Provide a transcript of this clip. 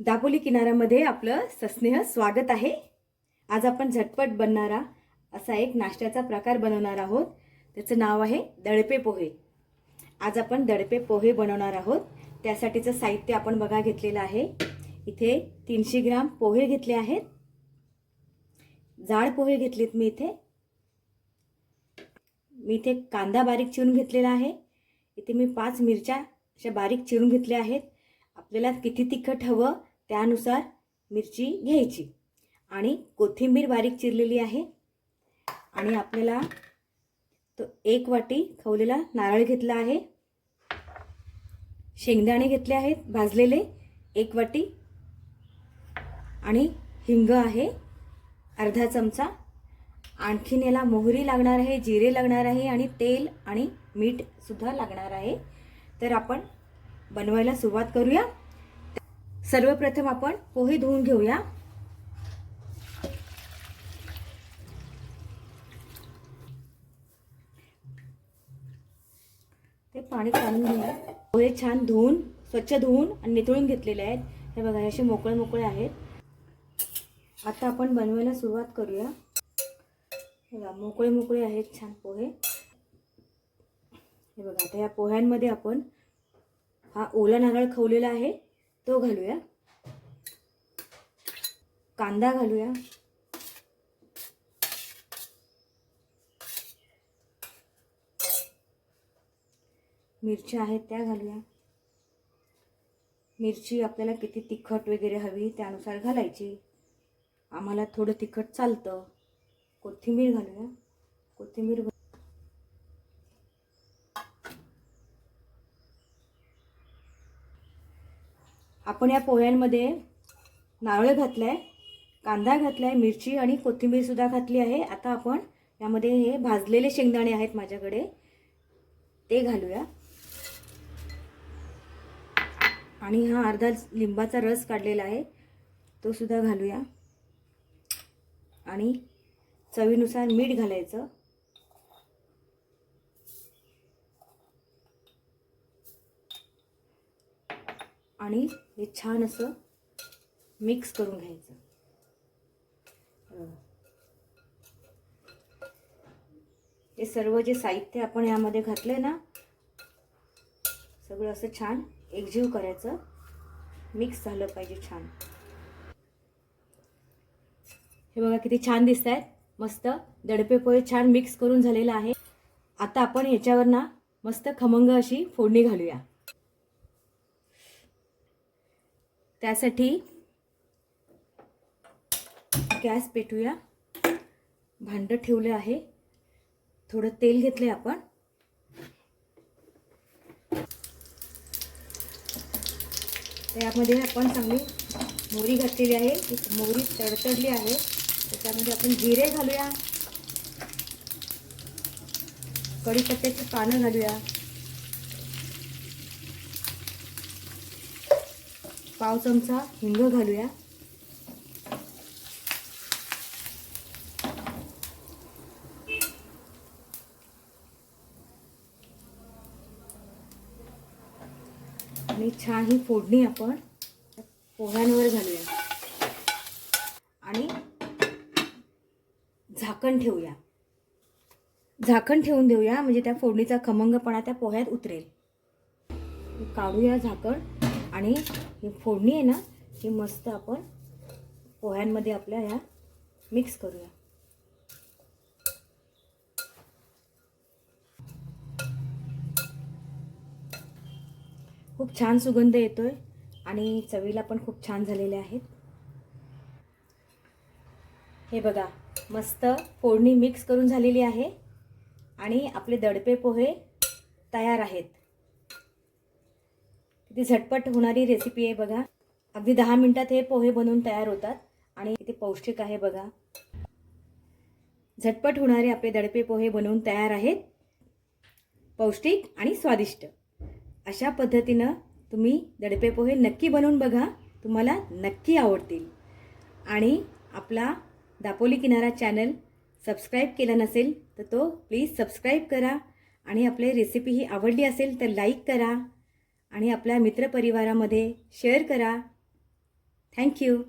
दापोली किनाऱ्यामध्ये आपलं सस्नेह स्वागत आहे. आज आपण झटपट बनणारा असा एक नाश्त्याचा प्रकार बनवणार आहोत. त्याचं नाव आहे दडपे पोहे. आज आपण दडपे पोहे बनवणार आहोत. त्यासाठीचं साहित्य आपण बघा घेतलेलं आहे. इथे तीनशे ग्राम पोहे घेतले आहेत. जाड पोहे घेतलेत मी इथे. मी इथे कांदा बारीक चिरून घेतलेला आहे. इथे मी पाच मिरच्या अशा बारीक चिरून घेतल्या आहेत. आपल्याला किती तिखट हवं त्यानुसार मिरची घ्यायची. आणि कोथिंबीर बारीक चिरलेली आहे. आणि आपल्याला तो एक वाटी खवलेला नारळ घेतला आहे. शेंगदाणे घेतले आहेत भाजलेले. एक वाटी. आणि हिंग आहे अर्धा चमचा. आणखीन याला मोहरी लागणार आहे जिरे लागणार आहे आणि तेल आणि मीठसुद्धा लागणार आहे. तर आपण बनवायला सुरुवात करूया. सर्वप्रथम आपण पोहे धुवून घेऊया. ते पाणी काढून घेऊया. पोहे छान धुवून स्वच्छ धुवून आणि नितळून घेतलेले आहेत. हे बघा हे असे मोकळे मोकळे आहेत. आता आपण बनवायला सुरुवात करूया. हे बघा मोकळे मोकळे आहेत छान पोहे. हे बघा आता या पोह्यांमध्ये आपण हा ओला नारळ खवलेला आहे. तो घालूया. कांदा घालूया. मिरच्या आहेत त्या घालूया. मिरची आपल्याला किती तिखट वगैरे हवी त्यानुसार घालायची. आम्हाला थोडं तिखट चालतं. कोथिंबीर घालूया. कोथिंबीर आपण या पोह्यांमध्ये नारळ घातलाय कांदा घातलाय मिरची आणि कोथिंबीरसुद्धा घातली आहे. आता आपण यामध्ये हे भाजलेले शेंगदाणे आहेत माझ्याकडे. ते घालूया. आणि हा अर्धा लिंबाचा रस काढलेला आहे. तो सुद्धा घालूया. आणि चवीनुसार मीठ घालायचं. आणि हे छान असं मिक्स करून घ्यायचं. हे सर्व जे साहित्य आपण यामध्ये घातलं ना सगळं असं छान एकजीव करायचं. मिक्स झालं पाहिजे छान. हे बघा किती छान दिसत आहेत मस्त दडपे पोहे छान मिक्स करून झालेलं आहे. आता आपण ह्याच्यावर ना मस्त खमंग अशी फोडणी घालूया. त्यासाठी गॅस पेटूया. भांडं ठेवलं आहे. थोडं तेल घेतलंय आपण. त्यामध्ये आपण चांगली मोहरी घातलेली आहे. मोरी मोहरी तडतडली आहे. त्याच्यामध्ये आपण जिरे घालूया. कढीपत्त्याची पानं घालूया. पाव चमचा हिंग घालूया. आणि छान ही फोडणी आपण पोह्यांवर घालूया. आणि झाकण ठेवूया. झाकण ठेवून देऊया म्हणजे त्या फोडणीचा खमंगपणा त्या पोह्यात उतरेल. काढूया झाकण. आणि ही फोडणी आहे ना ही मस्त आपण पोह्यांमध्ये आपल्या ह्या मिक्स करूया. खूप छान सुगंध येतो आहे आणि चवीला पण खूप छान झालेले आहेत. हे बघा मस्त फोडणी मिक्स करून झालेली आहे आणि आपले दडपे पोहे तयार आहेत. किती झटपट होणारी रेसिपी आहे बघा. अगदी दहा मिनटात हे पोहे बनवून तयार होतात आणि किती पौष्टिक आहे बघा. झटपट होणारे आपले दडपे पोहे बनवून तयार आहेत. पौष्टिक आणि स्वादिष्ट. अशा पद्धतीनं तुम्ही दडपे पोहे नक्की बनवून बघा. तुम्हाला नक्की आवडतील. आणि आपला दापोली किनारा चॅनल सबस्क्राईब केला नसेल तर तो प्लीज सबस्क्राईब करा. आणि आपली रेसिपी ही आवडली असेल तर लाईक करा. आणि आपल्या मित्रपरिवारामध्ये शेअर करा. थँक्यू